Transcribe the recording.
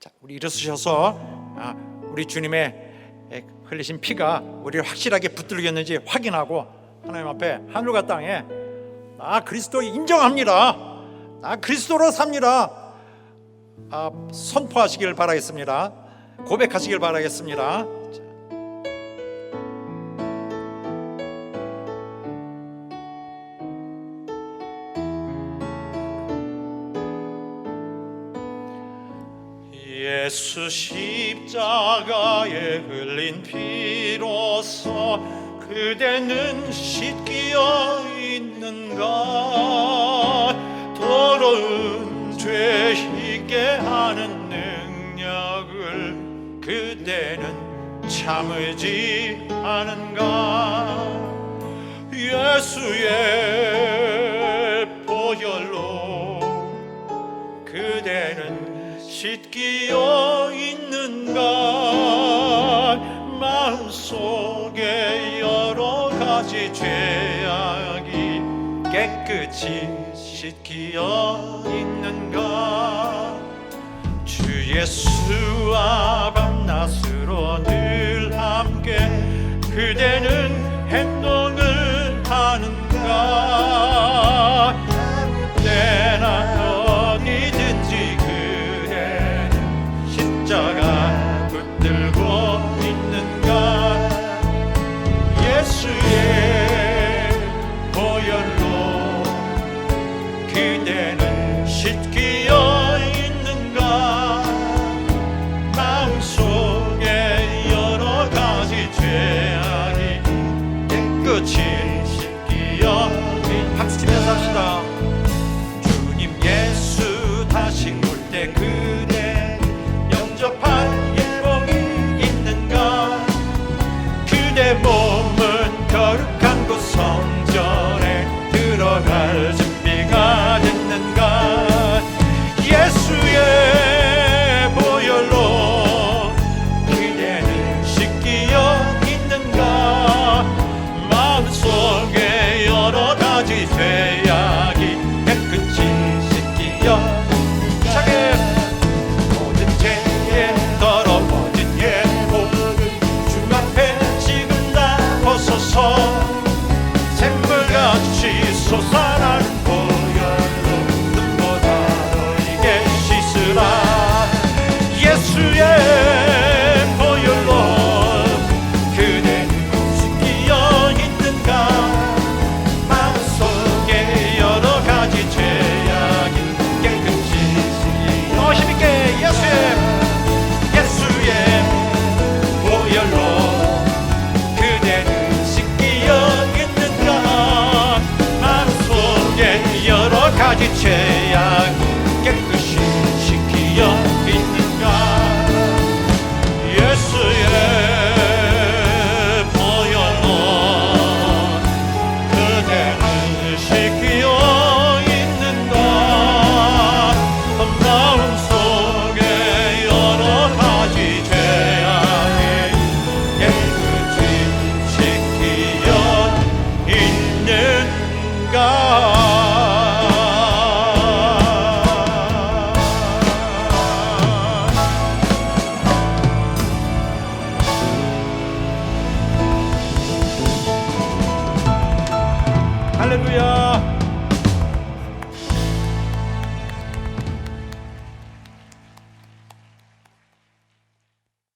자, 우리 일어서셔서 아, 우리 주님의 에, 흘리신 피가 우리를 확실하게 붙들겠는지 확인하고 하나님 앞에 하늘과 땅에 나 그리스도 인정합니다. 나 그리스도로 삽니다. 아, 선포하시길 바라겠습니다. 고백하시길 바라겠습니다. 예수 십자가에 흘린 피로써 그대는 씻기어 있는가? 더러운 죄 잊게 하는 능력을 그대는 참으지 않은가? 예수의 씻기어 있는가 마음속에 여러 가지 죄악이 깨끗이 씻기어 있는가 주 예수와 밤낮으로 늘 함께 그대는 행동을 하는가 그대는 죄악이 깨끗이 씻기어 차게 모든 죄에 더러워진 예복을 주 앞에 지금 다 벗어서 샘물같이 솟아 De Cię